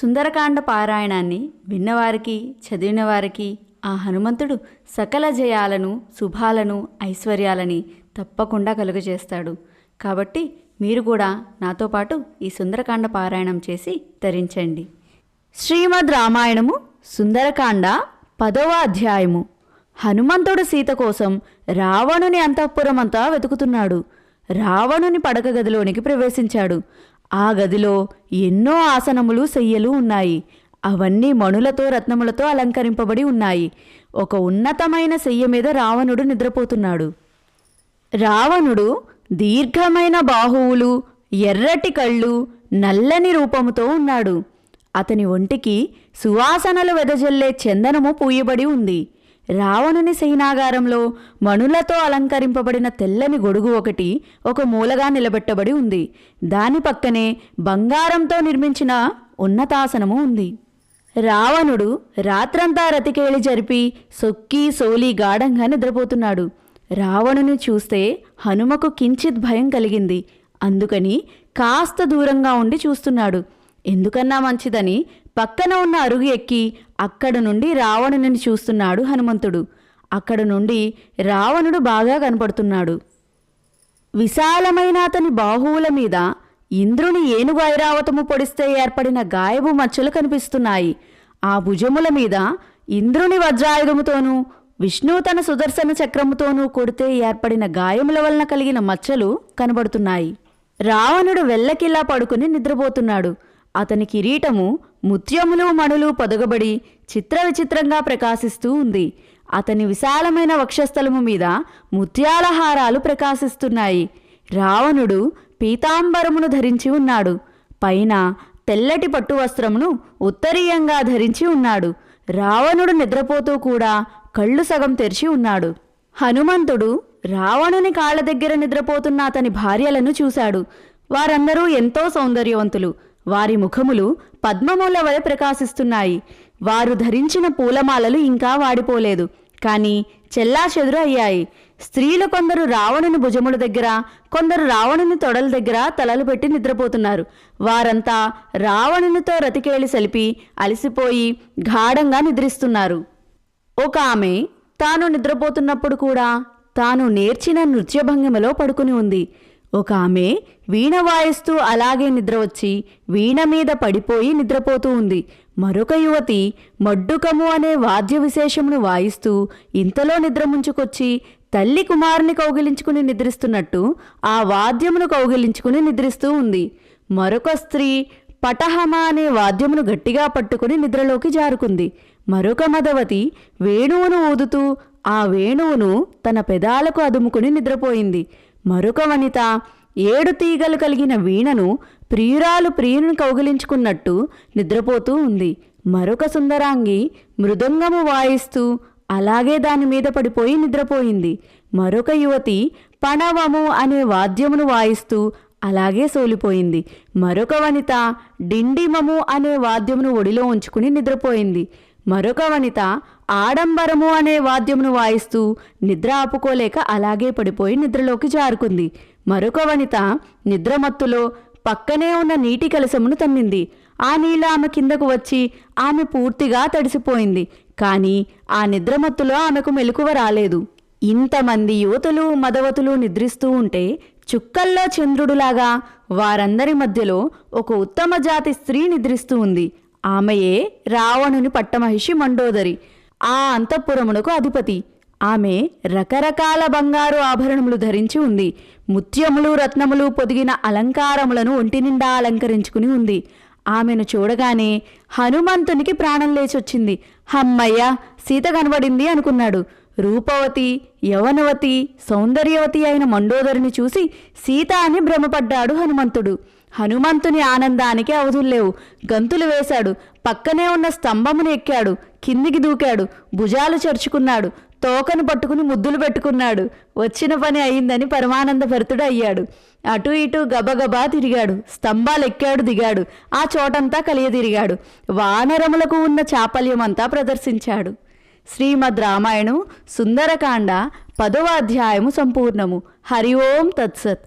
సుందరకాండ పారాయణాన్ని విన్నవారికి చదివిన వారికి ఆ హనుమంతుడు సకల జయాలను శుభాలను ఐశ్వర్యాలని తప్పకుండా కలుగజేస్తాడు. కాబట్టి మీరు కూడా నాతో పాటు ఈ సుందరకాండ పారాయణం చేసి తరించండి. శ్రీమద్ రామాయణము సుందరకాండ పదవ అధ్యాయము. హనుమంతుడు సీత కోసం రావణుని అంతఃపురమంతా వెతుకుతున్నాడు. రావణుని పడక గదిలోనికి ప్రవేశించాడు. ఆ గదిలో ఎన్నో ఆసనములు శయ్యలు ఉన్నాయి. అవన్నీ మణులతో రత్నములతో అలంకరింపబడి ఉన్నాయి. ఒక ఉన్నతమైన శయ్య మీద రావణుడు నిద్రపోతున్నాడు. రావణుడు దీర్ఘమైన బాహువులు ఎర్రటి కళ్ళు నల్లని రూపముతో ఉన్నాడు. అతని ఒంటికి సువాసనలు వెదజల్లే చందనము పూయబడి ఉంది. రావణుని సైనాగారంలో మణులతో అలంకరింపబడిన తెల్లని గొడుగు ఒకటి ఒక మూలగా నిలబెట్టబడి ఉంది. దాని పక్కనే బంగారంతో నిర్మించిన ఉన్నతాసనము ఉంది. రావణుడు రాత్రంతా రతికేళి జరిపి సొక్కి సోలి గాఢంగా నిద్రపోతున్నాడు. రావణుని చూస్తే హనుమకు కించిత్ భయం కలిగింది. అందుకని కాస్త దూరంగా ఉండి చూస్తున్నాడు. ఎందుకన్నా మంచిదని పక్కన ఉన్న అరుగు ఎక్కి అక్కడ నుండి రావణుని చూస్తున్నాడు హనుమంతుడు. అక్కడ నుండి రావణుడు బాగా కనపడుతున్నాడు. విశాలమైన అతని బాహువుల మీద ఇంద్రుని ఏనుగు ఐరావతము పొడిస్తే ఏర్పడిన గాయపు మచ్చలు కనిపిస్తున్నాయి. ఆ భుజముల మీద ఇంద్రుని వజ్రాయుధముతోనూ విష్ణువు తన సుదర్శన చక్రముతోనూ కొడితే ఏర్పడిన గాయముల వలన కలిగిన మచ్చలు కనబడుతున్నాయి. రావణుడు వెల్లకిలా పడుకుని నిద్రపోతున్నాడు. అతని కిరీటము ముత్యములు మణులు పొదగబడి చిత్ర విచిత్రంగా ప్రకాశిస్తూ ఉంది. అతని విశాలమైన వక్షస్థలము మీద ముత్యాల హారాలు ప్రకాశిస్తున్నాయి. రావణుడు పీతాంబరమును ధరించి ఉన్నాడు. పైన తెల్లటి పట్టు వస్త్రమును ఉత్తరీయంగా ధరించి ఉన్నాడు. రావణుడు నిద్రపోతూ కూడా కళ్ళు సగం తెరిచి ఉన్నాడు. హనుమంతుడు రావణుని కాళ్ళ దగ్గర నిద్రపోతున్న అతని భార్యలను చూశాడు. వారందరూ ఎంతో సౌందర్యవంతులు. వారి ముఖములు పద్మముల వలె ప్రకాశిస్తున్నాయి. వారు ధరించిన పూలమాలలు ఇంకా వాడిపోలేదు. కానీ చెల్లా చెదురు అయ్యాయి. స్త్రీలు కొందరు రావణుని భుజముల దగ్గర కొందరు రావణుని తొడల దగ్గర తలలు పెట్టి నిద్రపోతున్నారు. వారంతా రావణునితో రతికేళి సలిపి అలసిపోయి గాఢంగా నిద్రిస్తున్నారు. ఒక ఆమె తాను నిద్రపోతున్నప్పుడు కూడా తాను నేర్చిన నృత్యభంగిమలో పడుకుని ఉంది. ఒక ఆమె వీణ వాయిస్తూ అలాగే నిద్ర వచ్చి వీణ మీద పడిపోయి నిద్రపోతూ ఉంది. మరొక యువతి మడ్డుకము అనే వాద్య విశేషమును వాయిస్తూ ఇంతలో నిద్ర ముంచుకొచ్చి తల్లి కుమారుని కౌగిలించుకుని నిద్రిస్తున్నట్టు ఆ వాద్యమును కౌగిలించుకుని నిద్రిస్తూ ఉంది. మరొక స్త్రీ పటహమ అనే వాద్యమును గట్టిగా పట్టుకుని నిద్రలోకి జారుకుంది. మరొక మదవతి వేణువును ఊదుతూ ఆ వేణువును తన పెదాలకు అదుముకుని నిద్రపోయింది. మరొక వనిత ఏడు తీగలు కలిగిన వీణను ప్రియురాలు ప్రియుని కౌగిలించుకున్నట్టు నిద్రపోతూ ఉంది. మరొక సుందరాంగి మృదంగము వాయిస్తూ అలాగే దాని మీద పడిపోయి నిద్రపోయింది. మరొక యువతి పణవము అనే వాద్యమును వాయిస్తూ అలాగే సోలిపోయింది. మరొక వనిత డిండిమము అనే వాద్యమును ఒడిలో ఉంచుకుని నిద్రపోయింది. మరొక వనిత ఆడంబరము అనే వాద్యమును వాయిస్తూ నిద్ర ఆపుకోలేక అలాగే పడిపోయి నిద్రలోకి జారుకుంది. మరొక వనిత నిద్రమత్తులో పక్కనే ఉన్న నీటి కలసమును తన్నింది. ఆ నీళ్ళు ఆమె కిందకు వచ్చి ఆమె పూర్తిగా తడిసిపోయింది. కానీ ఆ నిద్రమత్తులో ఆమెకు మెలకువ రాలేదు. ఇంతమంది యువతులు మదవతులు నిద్రిస్తూ ఉంటే చుక్కల్లో చంద్రుడులాగా వారందరి మధ్యలో ఒక ఉత్తమ జాతి స్త్రీ నిద్రిస్తూ ఉంది. ఆమెయే రావణుని పట్టమహిషి మండోదరి. ఆ అంతఃపురమునకు అధిపతి. ఆమె రకరకాల బంగారు ఆభరణములు ధరించి ఉంది. ముత్యములు రత్నములు పొదిగిన అలంకారములను ఒంటి నిండా అలంకరించుకుని ఉంది. ఆమెను చూడగానే హనుమంతునికి ప్రాణం లేచొచ్చింది. హమ్మయ్య సీత కనబడింది అనుకున్నాడు. రూపవతి యవనవతి సౌందర్యవతి అయిన మండోదరిని చూసి సీత అని భ్రమపడ్డాడు హనుమంతుడు. హనుమంతుని ఆనందానికి అవధుల్లేవు గంతులు వేశాడు. పక్కనే ఉన్న స్తంభమును ఎక్కాడు. కిందికి దూకాడు. భుజాలు చరుచుకున్నాడు. తోకను పట్టుకుని ముద్దులు పెట్టుకున్నాడు. వచ్చిన పని అయిందని పరమానంద భరితుడు అయ్యాడు. అటు ఇటు గబగబా తిరిగాడు. స్తంభాలెక్కాడు దిగాడు. ఆ చోటంతా కలియదిరిగాడు. వానరములకు ఉన్న చాపల్యమంతా ప్రదర్శించాడు. శ్రీమద్ రామాయణం సుందరకాండ పదవ అధ్యాయము సంపూర్ణము. హరి ఓం తత్సత్.